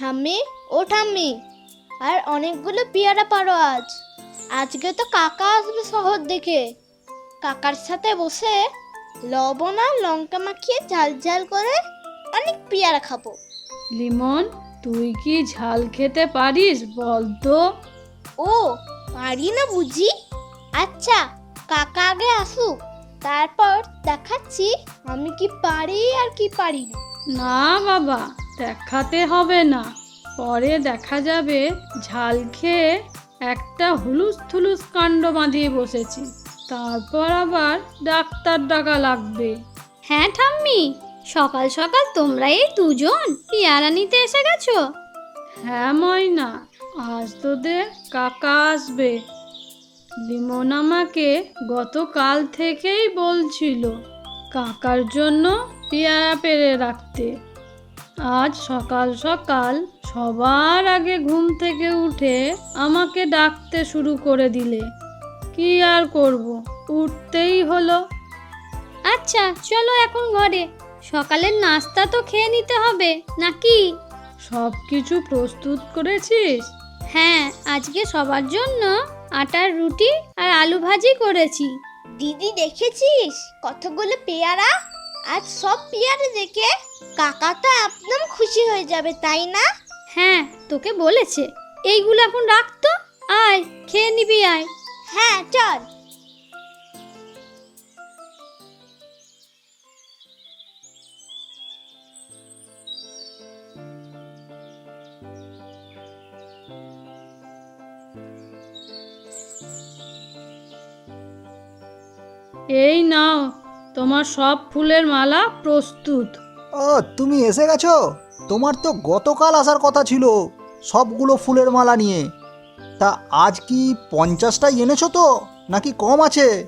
ঠাম্মি ও ঠাম্মি। আর অনেকগুলো পেয়ারা পারো আজ। আজকে তো কাকা আসবে শহর দেখে। কাকার সাথে বসে লবণ আর লঙ্কা মাখিয়ে ঝাল ঝাল করে অনেক পেয়ারা খাব। লিমন তুই কি ঝাল খেতে পারিস বল তো? ও পারি না বুঝি? আচ্ছা কাকা আগে আসুক তারপর দেখাচ্ছি আমি কি পারি আর কি পারি না। না বাবা দেখাতে হবে না। পরে দেখা যাবে ঝাল খেয়ে একটা হুলুস থুলুস কাণ্ড বাঁধিয়ে বসেছি। তারপর আবার ডাক্তার ডাকা লাগবে। হ্যাঁ ঠাম্মি। সকাল সকাল তোমরা এই দুজন পেয়ারা নিতে এসে গেছো। হ্যাঁ ময়না। আজ তোদের কাকা আসবে। লিমন আমাকে গতকাল থেকেই বলছিল কাকার জন্য পেয়ারা পেরে রাখতে। আজ সকাল সকাল সবার আগে ঘুম থেকে উঠে আমাকে ডাকতে শুরু করে দিলে। কি আর করব? উঠতেই হলো। আচ্ছা চলো এখন ঘরে। সকালের নাস্তা তো খেয়ে নিতে হবে নাকি? সব কিছু প্রস্তুত করেছিস? হ্যাঁ আজকে সবার জন্য আটার রুটি আর আলু ভাজি করেছি। দিদি দেখেছিস কতগুলো পেয়ারা? আজ সব পেয়ারা দেখে কাকা তো একদম খুশি হয়ে যাবে তাই না? হ্যাঁ তোকে বলেছে। এইগুলো এখন রাখতো আয় খেয়ে নিবি আয়। হ্যাঁ চল। এই নাও তোমার সব ফুলের মালা প্রস্তুত। ও তুমি এসে গেছো? তোমার তো গতকাল আসার কথা ছিল সবগুলো ফুলের মালা নিয়ে। তা আজ কি পঞ্চাশটাই এনেছো তো নাকি কম আছে?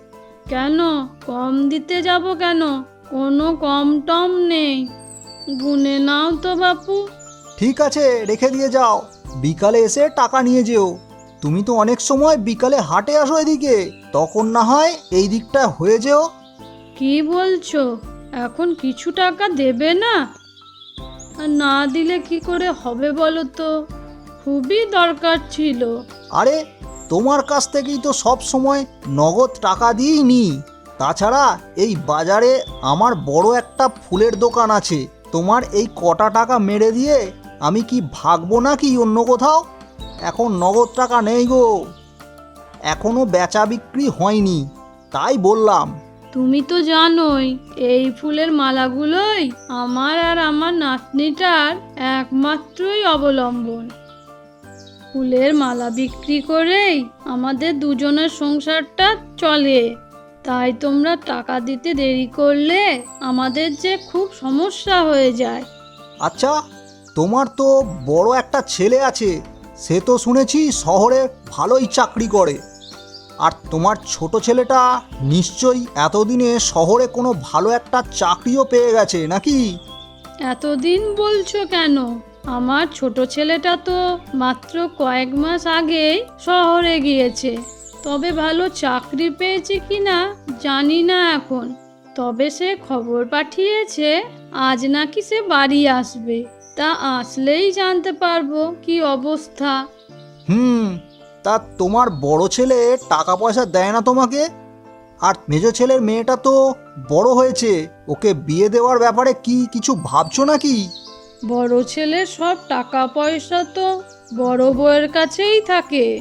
কেন? কম দিতে যাব কেন? কোনো কম টম নেই। গুনে নাও তো বাপু। ঠিক আছে রেখে দিয়ে যাও। বিকালে এসে টাকা নিয়ে যেও। তুমি তো অনেক সময় বিকালে হাটে আসো এদিকে। তখন না হয় এই দিকটা হয়ে যেও। কি বলছো? এখন কিছু টাকা দেবে না? না দিলে কি করে হবে বলো তো? খুবই দরকার ছিল। আরে, তোমার কাছ থেকেই তো সব সময় নগদ টাকা দিয়েই নিই তাছাড়া এই বাজারে আমার বড় একটা ফুলের দোকান আছে। তোমার এই কটা টাকা মেরে দিয়ে আমি কি ভাগবো নাকি অন্য কোথাও? এখন নগদ টাকা নেই গো। এখনও বেচা বিক্রি হয়নি, তাই বললাম। তুমি তো জানোই, এই ফুলের মালাগুলোই আমার আর আমার নাতনিটার একমাত্রই অবলম্বন। ফুলের মালা বিক্রি করেই আমাদের দুজনের সংসারটা চলে। তাই তোমরা টাকা দিতে দেরি করলে আমাদের যে খুব সমস্যা হয়ে যায়। আচ্ছা তোমার তো বড় একটা ছেলে আছে, সে তো শুনেছি শহরে ভালোই চাকরি করে। আর তোমার ছোট ছেলেটা নিশ্চয়ই এতদিনে শহরে কোনো ভালো একটা চাকরিও পেয়ে গেছে নাকি? এতদিন বলছো কেন? আমার ছোট ছেলেটা তো মাত্র কয়েক মাস আগেই শহরে গিয়েছে। তবে ভালো চাকরি পেয়েছে কিনা জানি না এখন। তবে সে খবর পাঠিয়েছে আজ নাকি সে বাড়ি আসবে। তা আসলেই জানতে পারব কি অবস্থা। হুম তা তোমার বড় ছেলে টাকা পয়সা দেয় না তোমাকে? আর মেজো ছেলের মেয়েটা তো বড় হয়েছে, ওকে বিয়ে দেওয়ার ব্যাপারে কি কিছু ভাবছ নাকি? বড় ছেলে সব টাকা পয়সা তো বড় বউয়ের কাছেই থাকে।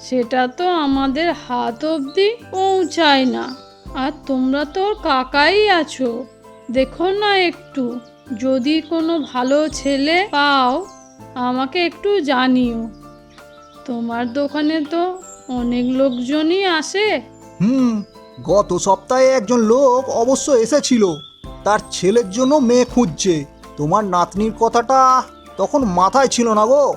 সেটা তো আমাদের হাত অবধি পৌঁছায় না। আর তোমরা তো কাকাই আছো। দেখো না একটু, যদি কোনো ভালো ছেলে পাও, আমাকে একটু জানিও। তোমার দোকানে তো অনেক লোকজনই আসে। হুম গত সপ্তাহে একজন লোক অবশ্য এসেছিল। তার ছেলের জন্য মেয়ে খুঁজছে। তোমার নাতনির কথাটা তখন মাথায় ছিল না গো।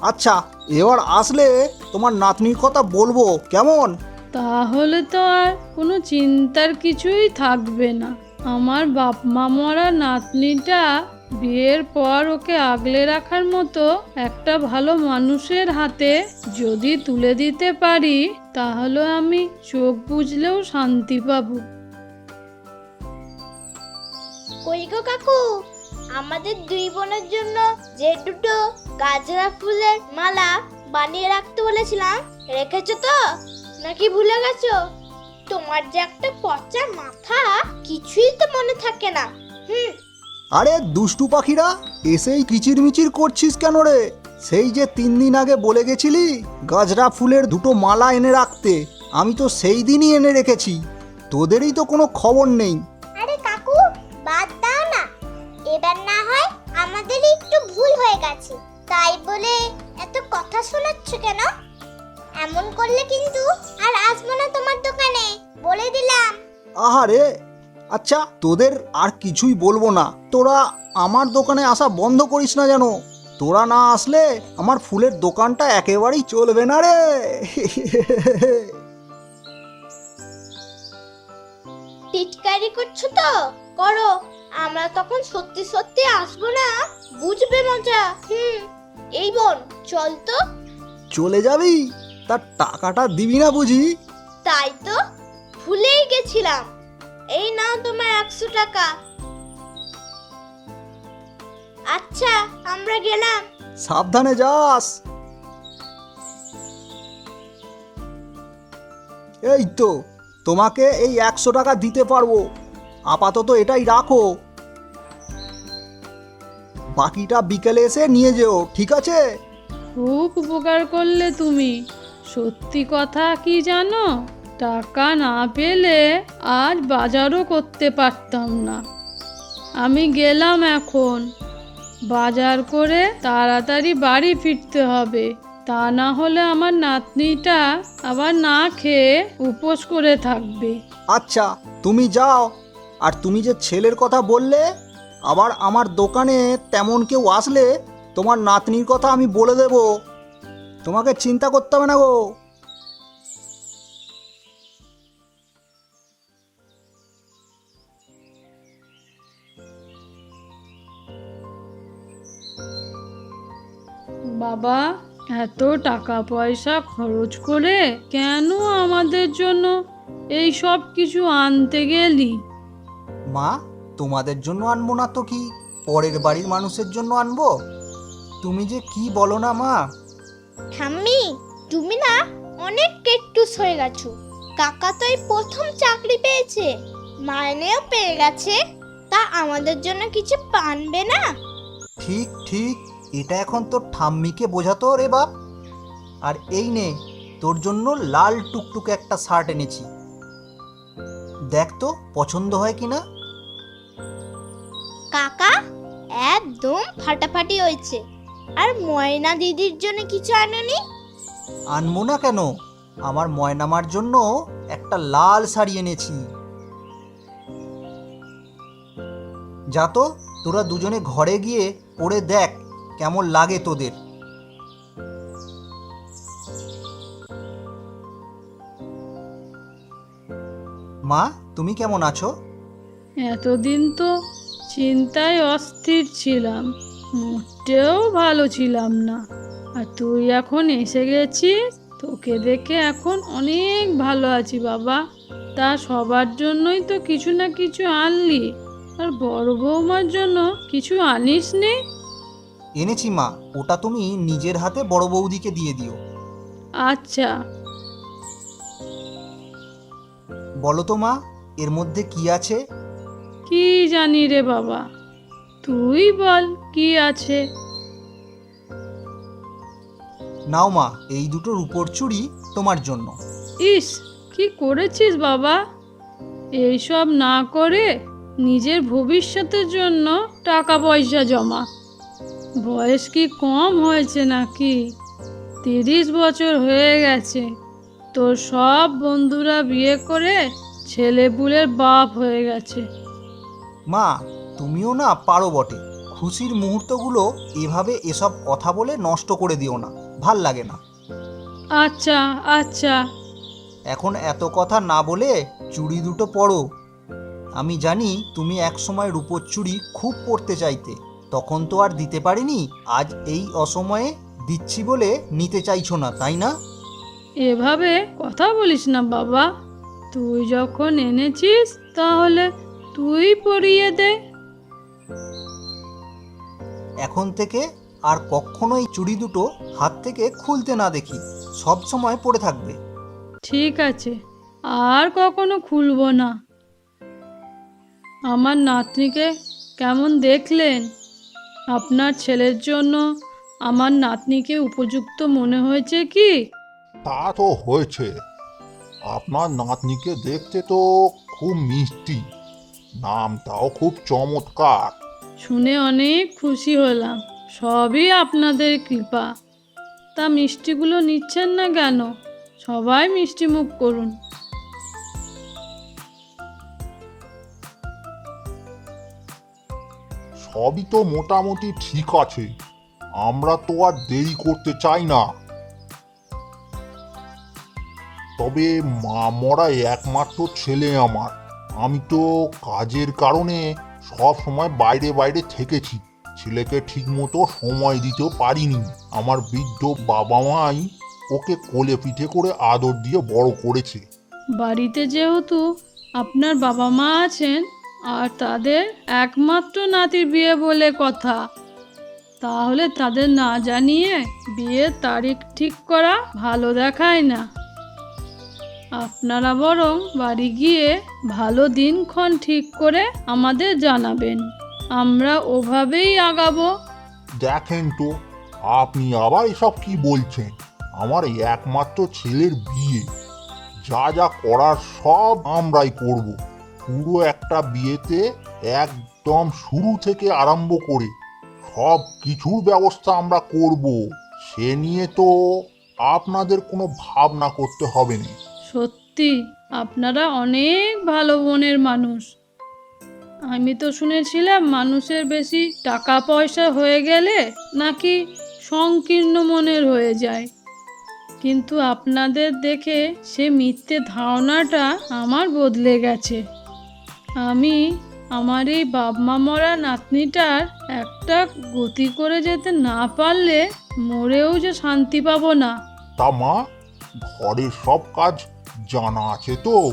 আচ্ছা এবার আসলে তোমার নাতনির কথা বলব কেমন? তাহলে তো আর কোনো চিন্তার কিছুই থাকবে না। আমার বাপ মা মরা নাতনিটা বিয়ের পর ওকে আগলে রাখার মতো একটা ভালো মানুষের হাতে যদি তুলে দিতে পারি, তাহলে আমি চোখ বুঝলেও শান্তি পাবো। কই গো কাকু? আমাদের দুই বোনের জন্য যে দুটো গাজরা ফুলের মালা বানিয়ে রাখতে বলেছিলাম, রেখেছো তো? নাকি ভুলে গেছো? তোমার যে একটা পচা মাথা, কিছুই তো মনে থাকে না। হুম আরে দুষ্টু পাখিরা এসেই কিচিরমিচির করছিস কেন রে? সেই যে তিন দিন আগে বলে গেছিলি গাজরা ফুলের দুটো মালা এনে রাখতে আমি তো সেই দিনই এনে রেখেছি। তোদেরই তো কোনো খবর নেই। আরে কাকু বাদ দাও না। এবার না হয় আমাদেরই একটু ভুল হয়ে গেছে। তাই বলে এত কথা শোনাচ্ছ কেন? এমন করলে কিন্তু আর আসব না তোমার দোকানে বলে দিলাম। আহারে আচ্ছা তোদের আর কিছুই বলব না। তোরা আমার দোকানে আসা বন্ধ করিস না যেন। তোরা না আসলে আমার ফুলের দোকানটা একেবারেই চলবে না রে। টিটকারি করছ তো? করো। আমরা তখন সত্যি সত্যি আসব না? বুঝবে মজা। হুম। এই বোন চল তো। চলে যাবি? তার টাকাটা দিবি না বুঝি? তাই তো। ভুলেই গেছিলাম। এই নাও তোমার একশো টাকা। আচ্ছা আমরা গেলাম। সাবধানে যাস। এই তো তোমাকে এই একশো টাকা দিতে পারব। আপাতত এটাই রাখো। বাকিটা বিকেলে এসে নিয়ে যেও ঠিক আছে? খুব উপকার করলে তুমি। সত্যি কথা কি জানো? টাকা না পেলে আজ বাজারও করতে পারতাম না। আমি গেলাম এখন। বাজার করে তাড়াতাড়ি বাড়ি ফিরতে হবে। তা না হলে আমার নাতনিটা আবার না খেয়ে উপোস করে থাকবে। আচ্ছা তুমি যাও। আর তুমি যে ছেলের কথা বললে, আবার আমার দোকানে তেমন কেউ আসলে তোমার নাতনির কথা আমি বলে দেব। তোমাকে চিন্তা করতে হবে না গো। বাবা এত টাকা পয়সা খরচ করে কেন আমাদের জন্য এই সব কিছু আনতে গেলি? মা তোমাদের জন্য আনব না তো কি? পরের বাড়ির মানুষের জন্য আনব? তুমি যে কি বলো না মা? ঠাম্মি তুমি না অনেক কেট্টুস হয়ে গেছো। কাকা তো এই প্রথম চাকরি পেয়েছে। মাইনেও পেয়ে গেছে। তা আমাদের জন্য কিছু পানবে না? ঠিক ঠিক। এটা এখন তোর ঠাম্মিকে বোঝাতো রে বাপ। আর এই নে তোর জন্য লাল টুকটুকে একটা শার্ট এনেছি। দেখ তো পছন্দ হয় কি না কাকা একদম ফাটাফাটি হয়েছে। আর ময়না দিদির জন্য কিছু আনোনি? আনব না কেন? আমার ময়নামার জন্য একটা লাল শাড়ি এনেছি। যা তো তোরা দুজনে ঘরে গিয়ে পরে দেখ। কেমন লাগে তোদের? মা, তুমি কেমন আছো? এতদিন তো চিন্তায় অস্থির ছিলাম, মোটেও ভালো ছিলাম না। আর তুই এখন এসে গেছিস, তোকে দেখে এখন অনেক ভালো আছি বাবা। তা সবার জন্যই তো কিছু না কিছু আনলি, আর বড় বৌমার জন্য কিছু আনিস নি এনেছি মা ওটা তুমি নিজের হাতে বড় বৌদিকে দিয়ে দিও। আচ্ছা। বলো তো মা এর মধ্যে কি আছে? কি জানি রে বাবা তুই বল কি আছে? নাও মা এই দুটো রূপোর চুড়ি তোমার জন্য। ইস কি করেছিস বাবা? এইসব না করে নিজের ভবিষ্যতের জন্য টাকা পয়সা জমা। বয়স কি কম হয়েছে নাকি? তিরিশ বছর হয়ে গেছে। তোর সব বন্ধুরা বিয়ে করে ছেলে ছেলেপুলের বাপ হয়ে গেছে। মা তুমিও না পারো বটে। খুশির মুহূর্তগুলো এভাবে এসব কথা বলে নষ্ট করে দিও না। ভালো লাগে না। আচ্ছা আচ্ছা। এখন এত কথা না বলে চুড়ি দুটো পরো। আমি জানি তুমি একসময় রূপোর চুড়ি খুব পরতে চাইতে। তখন তো আর দিতে পারিনি আজ এই অসময়ে দিচ্ছি বলে নিতে চাইছো না তাই না? এভাবে কথা বলিস না বাবা। তুই যখন এনেছিস তাহলে তুই পরিয়ে দে। এখন থেকে আর কখনোই চুড়ি দুটো হাত থেকে খুলতে না দেখি সব সময় পড়ে থাকবে। ঠিক আছে আর কখনো খুলবো না। আমার নাতনিকে কেমন দেখলেন? আপনার ছেলের জন্য আমার নাতনিকে উপযুক্ত মনে হয়েছে কি? তা তো হয়েছে। আপনার নাতনিকে দেখতে তো খুব মিষ্টি। নামটাও খুব চমৎকার। শুনে অনেক খুশি হলাম। সবই আপনাদের কৃপা। তা মিষ্টিগুলো নিচ্ছেন না কেন? সবাই মিষ্টি মুখ করুন। সবই তো মোটামুটি ঠিক আছে। আমরা তো আর দেরি করতে চাই না। তবে মা মরা একমাত্র ছেলে আমার। আমি তো কাজের কারণে সব সময় বাইরে বাইরে থেকেছি। ছেলেকে ঠিকমতো সময় দিতেও পারিনি। আমার বৃদ্ধ বাবা মাই ওকে কোলে পিঠে করে আদর দিয়ে বড় করেছে। বাড়িতে যেহেতু আপনার বাবা মা আছেন আর তাদের একমাত্র নাতির বিয়ে বলে কথা। তাহলে তাদের না জানিয়ে বিয়ের তারিখ ঠিক করা ভালো দেখায় না। আপনারা বরং বাড়ি গিয়ে ভালো দিনক্ষণ ঠিক করে আমাদের জানাবেন। আমরা ওভাবেই আগাবো। দেখেন তো, আপনি আবার এসব কি বলছেন? আমার একমাত্র ছেলের বিয়ে। যা যা করার সব আমরাই করব। পুরো একটা বিয়েতে একদম শুরু থেকে আরম্ভ করে সব কিছুর ব্যবস্থা আমরা করব। সে নিয়ে তো আপনাদের কোনো ভাবনা করতে হবে না। সত্যি, আপনারা অনেক ভালো মনের মানুষ। আমি তো শুনেছিলাম মানুষের বেশি টাকা পয়সা হয়ে গেলে নাকি সংকীর্ণ মনের হয়ে যায়। কিন্তু আপনাদের দেখে সে মিথ্যে ধারণাটা আমার বদলে গেছে। আমি আমার এই বাপমা মরা নাতনিটার একটা গতি করে যেতে না পারলে মরেও যে শান্তি পাবো না। তা মা ঘরের সব কাজ জানা আছে তো।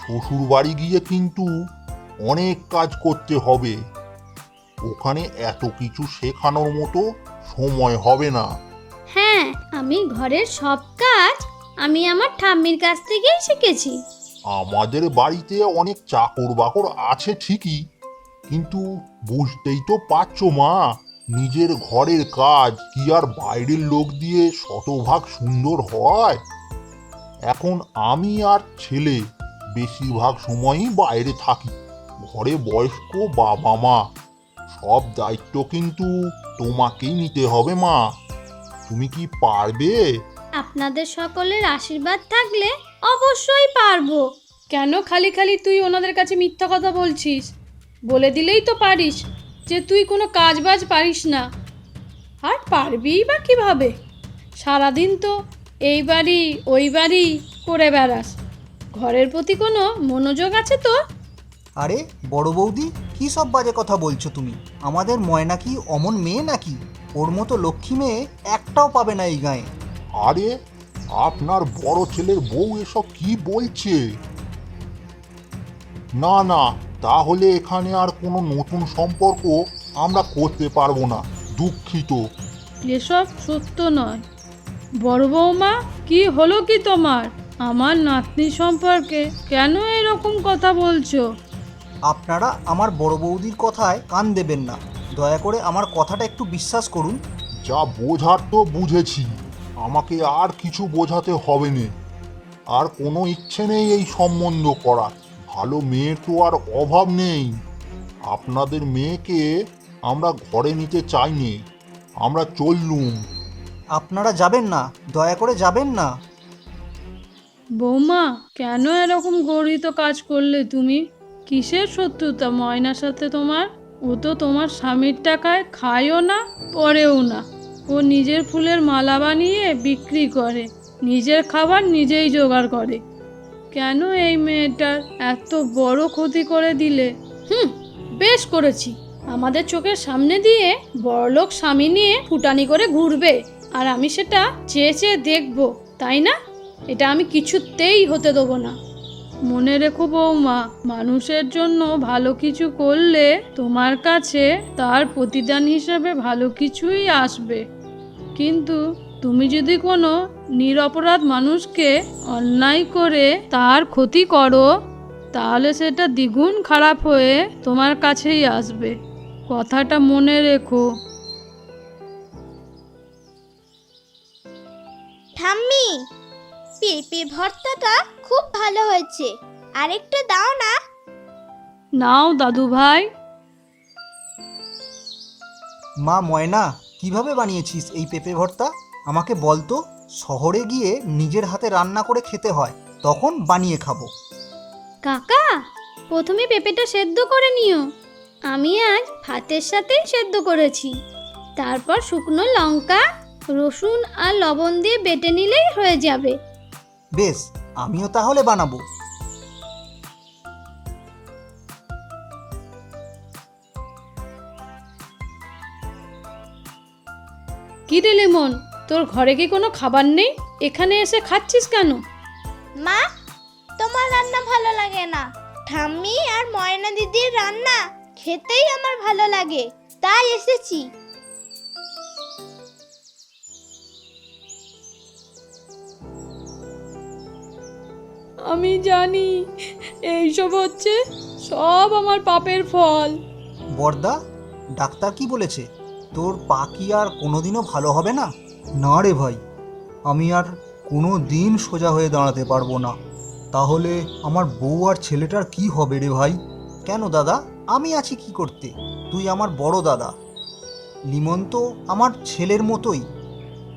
শ্বশুর বাড়ি গিয়ে কিন্তু অনেক কাজ করতে হবে। ওখানে এত কিছু শেখানোর মতো সময় হবে না। হ্যাঁ আমি ঘরের সব কাজ আমি আমার ঠাম্মির কাছ থেকেই শিখেছি। আমাদের বাড়িতে অনেক চাকর বাকর আছে ঠিকই, কিন্তু বুঝতেই তো পারছ মা, নিজের ঘরের কাজ কি আর বাইরের লোক দিয়ে শতভাগ সুন্দর হয়? এখন আমি আর ছেলে বেশিরভাগ সময়ই বাইরে থাকি, ঘরে বয়স্ক বাবা মা, সব দায়িত্ব কিন্তু তোমাকেই নিতে হবে মা। তুমি কি পারবে? আপনাদের সকলের আশীর্বাদ থাকলে অবশ্যই পারব। কেন খালি খালি তুই ওনাদের কাছে মিথ্যা কথা বলছিস? বলে দিলেই তো পারিস যে তুই কোনো কাজ বাজ পারিস না। আর পারবিই বা কীভাবে? সারাদিন তো এই বাড়ি ওই বাড়ি করে বেড়াস। ঘরের প্রতি কোনো মনোযোগ আছে তো আরে বড় বৌদি কী সব বাজে কথা বলছো তুমি? আমাদের ময়না কি অমন মেয়ে নাকি? ওর মতো লক্ষ্মী মেয়ে একটাও পাবে না এই গায়ে। আরে আপনার বড় ছেলের বউ এসব কি বলছে? না না তাহলে এখানে আর কোনো নতুন সম্পর্ক আমরা করতে পারব না দুঃখিত। এসব সত্য নয়। বড় বৌমা কি হলো কি তোমার? আমার নাতনি সম্পর্কে কেন এরকম কথা বলছো? আপনারা আমার বড় বৌদির কথায় কান দেবেন না। দয়া করে আমার কথাটা একটু বিশ্বাস করুন। যা বোঝার তো বুঝেছি। আমাকে আর কিছু বোঝাতে হবে না আর কোনো ইচ্ছে নেই এই সম্বন্ধ করার। ভালো মেয়ের তো আর অভাব নেই। আপনাদের মেয়েকে আমরা ঘরে নিতে চাইনি। আমরা চললুম। আপনারা যাবেন না দয়া করে যাবেন না। বৌমা কেন এরকম গর্হিত কাজ করলে তুমি? কিসের শত্রুতা ময়নার সাথে তোমার? ও তো তোমার স্বামীর টাকায় খায়ও না পরেও না। ও নিজের ফুলের মালা বানিয়ে বিক্রি করে, নিজের খাবার নিজেই জোগাড় করে। কেন এই মেয়েটার এত বড় ক্ষতি করে দিলে? হুম, বেশ করেছি। আমাদের চোখের সামনে দিয়ে বড়লোক স্বামী নিয়ে ফুটানি করে ঘুরবে, আর আমি সেটা চেয়ে চেয়ে দেখব, তাই না? এটা আমি কিছুতেই হতে দেবো না। মনে রেখো বৌমা, মানুষের জন্য ভালো কিছু করলে তোমার কাছে তার প্রতিদান হিসাবে ভালো কিছুই আসবে। কিন্তু তুমি যদি কোনো নিরপরাধ মানুষকে অন্যায় করে তার ক্ষতি করো, তাহলে সেটা দ্বিগুণ খারাপ হয়ে তোমার কাছেই আসবে। কথাটা মনে রেখো। ঠাম্মি পেঁপে ভর্তাটা খুব ভালো হয়েছে। আরেকটু দাও না। নাও দাদু ভাই। মা ময়না কীভাবে বানিয়েছিস এই পেঁপে ভর্তা? আমাকে বল তো শহরে গিয়ে নিজের হাতে রান্না করে খেতে হয় তখন বানিয়ে খাব। কাকা প্রথমে পেঁপেটা সেদ্ধ করে নিও। আমি আজ ভাতের সাথেই সেদ্ধ করেছি। তারপর শুকনো লঙ্কা রসুন আর লবণ দিয়ে বেটে নিলেই হয়ে যাবে। বেশ আমিও তাহলে বানাবো। কি রে লিমন তোর ঘরে কি কোনো খাবার নেই? এখানে এসে খাচ্ছিস কেন? মা তোমার রান্না ভালো লাগে না। ঠাম্মি আর ময়না দিদির রান্না খেতেই আমার ভালো লাগে তাই এসেছি। আমি জানি এইসব হচ্ছে সব আমার পাপের ফল। বর্দা, ডাক্তার কি বলেছে? তোর পা কি আর কোনোদিনও ভালো হবে না? না রে ভাই, আমি আর কোনো দিন সোজা হয়ে দাঁড়াতে পারব না। তাহলে আমার বউ আর ছেলেটার কি হবে রে ভাই? কেন দাদা? আমি আছি কি করতে? তুই আমার বড় দাদা। লিমন তো আমার ছেলের মতোই।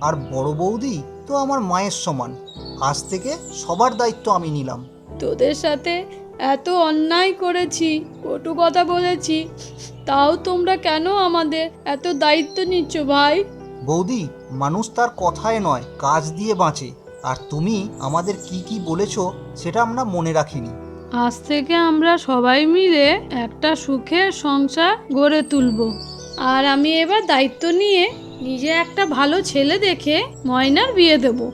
আর বড় বৌদি তো আমার মায়ের সমান। আজ থেকে সবার দায়িত্ব আমি নিলাম। তোদের সাথে এত অন্যায় করেছি কটু কথা বলেছি তাও তোমরা কেন আমাদের এত দায়িত্ব নিচ্ছ ভাই? বৌদি মানুষ তার কথায় নয় কাজ দিয়ে বাঁচে। আর তুমি আমাদের কি কি বলেছ সেটা আমরা মনে রাখিনি। আজ থেকে আমরা সবাই মিলে একটা সুখের সংসার গড়ে তুলব। আর আমি এবার দায়িত্ব নিয়ে নিজে একটা ভালো ছেলে দেখে ময়নার বিয়ে দেবো।